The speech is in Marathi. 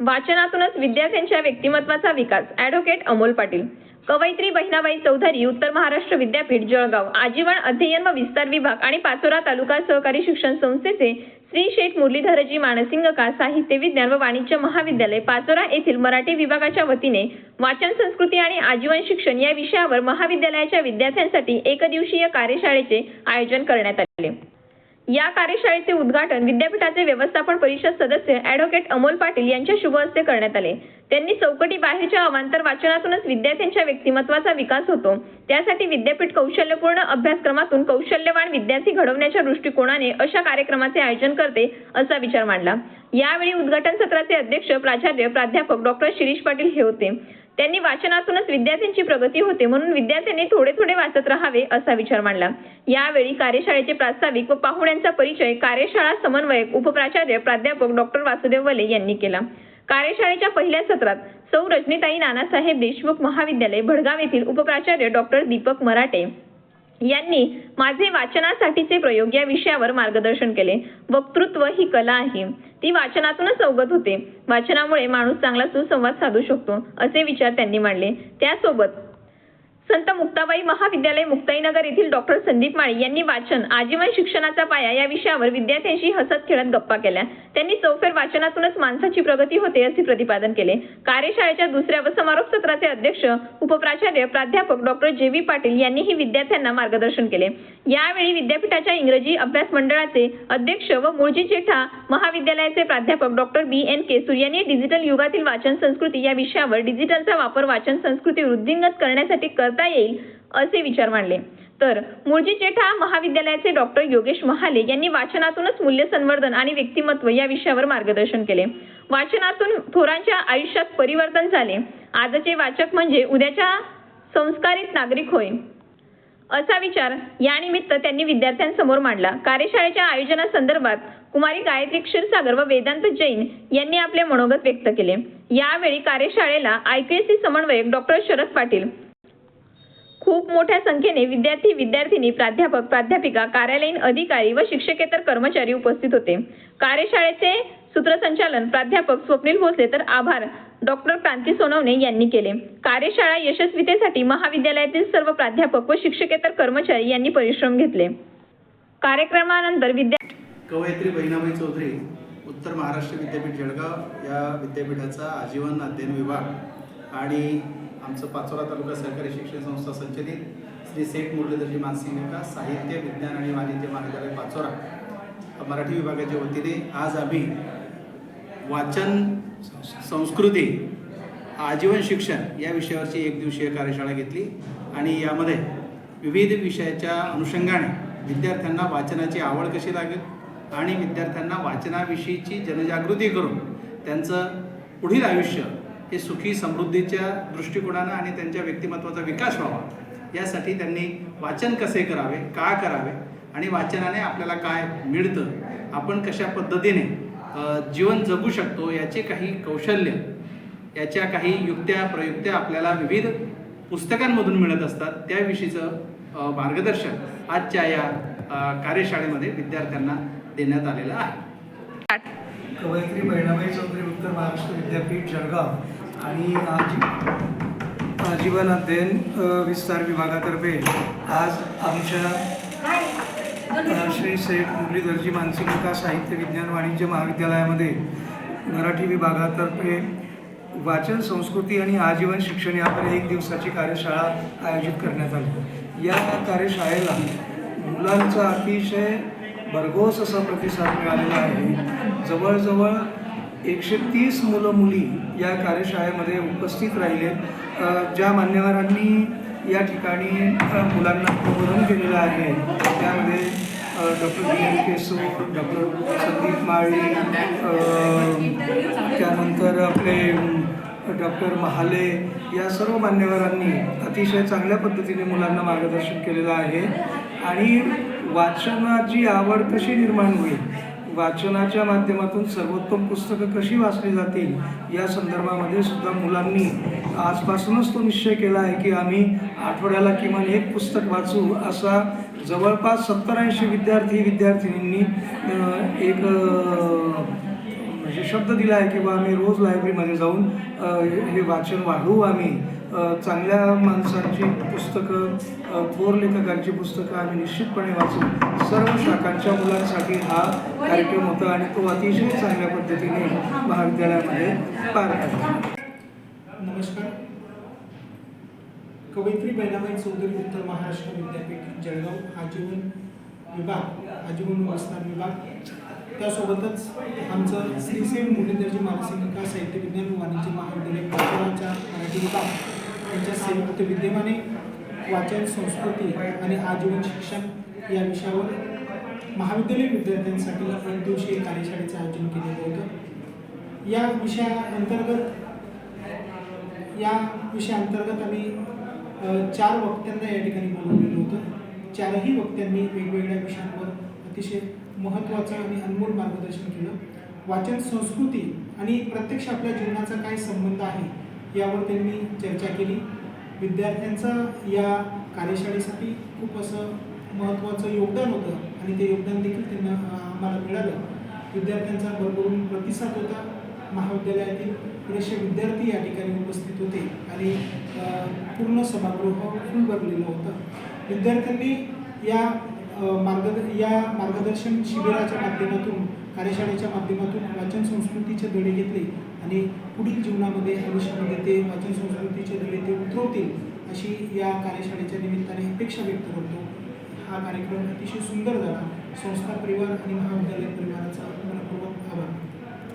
वाचनातूनच विद्यार्थ्यांच्या व्यक्तिमत्वाचा विकास. ॲडव्होकेट अमोल पाटील. कवयित्री बहिणाबाई चौधरी उत्तर महाराष्ट्र विद्यापीठ जळगाव. आजीवन अध्ययन व विस्तार विभाग आणि पाचोरा तालुका सहकारी शिक्षण संस्थेचे श्री शेठ मुरलीधरजी मानसिंगकार साहित्य विज्ञान व वाणिज्य महाविद्यालय पाचोरा येथील मराठी विभागाच्या वतीने वाचन संस्कृती आणि आजीवन शिक्षण या विषयावर महाविद्यालयाच्या विद्यार्थ्यांसाठी एकदिवसीय कार्यशाळेचे आयोजन करण्यात आले. या कार्यशाळेचे उद्घाटन विद्यापीठाचे व्यवस्थापन परिषद सदस्य ॲडव्होकेट अमोल पाटील यांच्या शुभ हस्ते करण्यात आले. त्यांनी चौकटी बाहेरच्या अवांतर वाचनातूनच विद्यार्थ्यांच्या व्यक्तिमत्वाचा विकास होतो. त्यासाठी विद्यापीठ कौशल्यपूर्ण अभ्यासक्रमातून कौशल्यवान विद्यार्थी घडवण्याच्या दृष्टिकोनाने अशा कार्यक्रमाचे आयोजन करते असा विचार मांडला. यावेळी उद्घाटन सत्राचे अध्यक्ष प्राचार्य प्राध्यापक डॉक्टर शिरीष पाटील हे होते. त्यांनी वाचनातूनच विद्यार्थ्यांची प्रगती होते म्हणून विद्यार्थ्यांनी थोडे थोडे वाचत राहावे असा विचार मांडला. यावेळी कार्यशाळेचे प्रास्ताविक व पाहुण्यांचा परिचय कार्यशाळा समन्वयक उपप्राचार्य प्राध्यापक डॉक्टर वासुदेव वले यांनी केला. कार्यशाळेच्या पहिल्या सत्रात सौ रजनीताई नानासाहेब देशमुख महाविद्यालय भडगाव येथील उपप्राचार्य डॉक्टर दीपक मराठे यांनी माझे वाचनासाठीचे प्रयोग या विषयावर मार्गदर्शन केले. वक्तृत्व ही कला आहे. ती वाचनातूनच अवगत होते. वाचनामुळे माणूस चांगला सुसंवाद साधू शकतो असे विचार त्यांनी मांडले. त्यासोबत संत मुक्ताबाई महाविद्यालय मुक्ताईनगर येथील डॉक्टर संदीप माळी यांनी वाचन आजीवन शिक्षणाचा पाया या विषयावर विद्यार्थ्यांशी हसत खेळत गप्पा केल्या. त्यांनी चौफेर वाचनातूनच माणसाची प्रगती होते असे प्रतिपादन केले. कार्यशाळेच्या दुसऱ्या व समारोप सत्राचे अध्यक्ष उपप्राचार्य प्राध्यापक डॉक्टर जे व्ही पाटील यांनीही विद्यार्थ्यांना मार्गदर्शन केले. यावेळी विद्यापीठाच्या इंग्रजी अभ्यास मंडळाचे अध्यक्ष व मुळजी जेठा महाविद्यालयाचे प्राध्यापक डॉक्टर बी एन केसूर यांनी डिजिटल युगातील वाचन संस्कृती या विषयावर डिजिटलचा वापर वाचन संस्कृती वृद्धिंगत करण्यासाठी करता करता येईल असे विचार मांडले. तर मुळजी जेठा महाविद्यालयाचे डॉक्टर योगेश महाले यांनी वाचनातूनच मूल्य संवर्धन आणि व्यक्तिमत्व या विषयावर मार्गदर्शन केले. वाचनातून थोरांच्या आयुष्यात परिवर्तन झाले. आजचे वाचक म्हणजे उद्याच्या संस्कारित नागरिक होय. असा विचार यानिमित्त त्यांनी विद्यार्थ्यांसमोर मांडला. कार्यशाळेच्या आयोजनासंदर्भात कुमारी गायत्री क्षीरसागर व वेदांत जैन यांनी आपले मनोगत व्यक्त केले. यावेळी कार्यशाळेला आयकेसी समन्वयक डॉक्टर शरद पाटील खूप मोठ्या संख्येने विद्यार्थी विद्यार्थिनी प्राध्यापक प्राध्यापिका कार्यालयीन अधिकारी व शिक्षकेतर कर्मचारी उपस्थित होते. कार्यशाळेचे सूत्रसंचालन प्राध्यापक स्वप्नील भोसले तर आभार. डॉक्टर क्रांती सोनवणे यांनी केले. कार्यशाळा यशस्वीतेसाठी महाविद्यालयातील सर्व प्राध्यापक व शिक्षकेतर कर्मचारी यांनी परिश्रम घेतले. कार्यक्रमानंतर विद्या कवयित्री बहिणाबाई चौधरी उत्तर महाराष्ट्र विद्यापीठ जळगाव या विद्यापीठाचा आजीवन अध्ययन विभाग आणि आमचं पाचोरा तालुका सहकारी शिक्षण संस्था संचलित श्री सेठ मुरलीधरजी मानसिंगका साहित्य विज्ञान आणि वाणिज्य महाविद्यालय पाचोरा. मराठी विभागाच्या वतीने आज आम्ही वाचन संस्कृती आजीवन शिक्षण या विषयावरची एक दिवसीय कार्यशाळा घेतली आणि यामध्ये विविध विषयाच्या अनुषंगाने विद्यार्थ्यांना वाचनाची आवड कशी लागेल आणि विद्यार्थ्यांना वाचनाविषयीची जनजागृती करून त्यांचं पुढील आयुष्य हे सुखी समृद्धीच्या दृष्टिकोनानं आणि त्यांच्या व्यक्तिमत्वाचा विकास व्हावा. यासाठी त्यांनी वाचन कसे करावे का करावे आणि वाचनाने आपल्याला काय मिळतं आपण कशा पद्धतीने जीवन जगू शकतो याचे काही कौशल्य याच्या काही युक्त्या प्रयुक्त्या आपल्याला विविध पुस्तकांमधून मिळत असतात. त्याविषयीचं मार्गदर्शन आजच्या या कार्यशाळेमध्ये विद्यार्थ्यांना देण्यात आलेलं आहे. कवयित्री बहिणाबाई चौधरी उत्तर महाराष्ट्र विद्यापीठ जळगाव. आणि आज आजीवन अध्ययन विस्तार विभागातर्फे आज आमच्या श्री सेठ मुरलीधरजी मानसिकता साहित्य विज्ञान वाणिज्य महाविद्यालयामध्ये मराठी विभागातर्फे वाचन संस्कृती आणि आजीवन शिक्षण यावर एक दिवसाची कार्यशाळा आयोजित करण्यात आली. या कार्यशाळेला मुलांचा अतिशय भरघोस असा प्रतिसाद मिळालेला आहे. जवळजवळ एकशे तीस मुलं मुली या कार्यशाळेमध्ये उपस्थित राहिले. ज्या मान्यवरांनी या ठिकाणी मुलांना प्रबोधन केलेलं आहे त्यामध्ये doctor B M Kesur doctor Sandeep Mali त्यानंतर आपले डॉक्टर महाले या सर्व मान्यवरांनी अतिशय चांगल्या पद्धतीने मुलांना मार्गदर्शन केलेलं आहे. आणि वाचनाची आवड कशी निर्माण होईल वाचनाच्या माध्यमातून सर्वोत्तम पुस्तकं कशी वाचली जातील या संदर्भामध्ये सुद्धा मुलांनी आजपासूनच तो निश्चय केला आहे की आम्ही आठवड्याला किमान एक पुस्तक वाचू असा जवळपास सत्तर ऐंशी विद्यार्थी विद्यार्थिनींनी एक म्हणजे शब्द दिला आहे की बा आम्ही रोज लायब्ररीमध्ये जाऊन हे वाचन वाढवू आम्ही. चांगल्या माणसांची पुस्तकं थोर लेखकांची पुस्तकं आम्ही निश्चितपणे वाचू. सर्व शाखांच्या मुलांसाठी हा कार्यक्रम होता आणि तो अतिशय चांगल्या पद्धतीने महाविद्यालयामध्ये पार पडला. नमस्कार. कवयित्री बहिणाबाई चौधरी उत्तर महाराष्ट्र विद्यापीठ जळगाव. आजीवन विभाग आजीवन विस्तार विभाग. त्यासोबतच आमचं श्री सेन मुरलीधरजी मानसिंगिका साहित्य विज्ञान वाणिज्य महाविद्यालय पाचोराच्या मराठी विभाग. यांच्या संयुक्त विद्यमाने वाचन संस्कृती आणि आजीवन शिक्षण या विषयावर महाविद्यालयीन विद्यार्थ्यांसाठी एक दिवशीय कार्यशाळेचं आयोजन केलेलं होतं. या विषयाअंतर्गत या विषयाअंतर्गत आम्ही चार वक्त्यांना या ठिकाणी बोलवलेलं होतं. चारही वक्त्यांनी वेगवेगळ्या विषयांवर अतिशय महत्त्वाचं आणि अनमोल मार्गदर्शन केलं. वाचन संस्कृती आणि प्रत्यक्ष आपल्या जीवनाचा काय संबंध आहे यावर त्यांनी चर्चा केली. विद्यार्थ्यांचा या कार्यशाळेसाठी खूप असं महत्त्वाचं योगदान होतं आणि ते योगदान देखील त्यांना आम्हाला मिळालं. विद्यार्थ्यांचा भरभरून प्रतिसाद होता. महाविद्यालयातील बरेचसे विद्यार्थी या ठिकाणी उपस्थित होते आणि पूर्ण सभागृह फुल भरलेलं होतं. विद्यार्थ्यांनी या अ, मार्ग या मार्गदर्शन शिबिराच्या माध्यमातून कार्यशाळेच्या माध्यमातून वाचन संस्कृतीचे धडे घेतले आणि पुढील जीवनामध्ये आयुष्यामध्ये ते वाचन संस्कृतीचे धडे ते उतरवतील अशी या कार्यशाळेच्या निमित्ताने अपेक्षा व्यक्त करतो. हा कार्यक्रम अतिशय सुंदर झाला. संस्था परिवार आणि महाविद्यालय परिवाराचा मनपूर्वक आभार.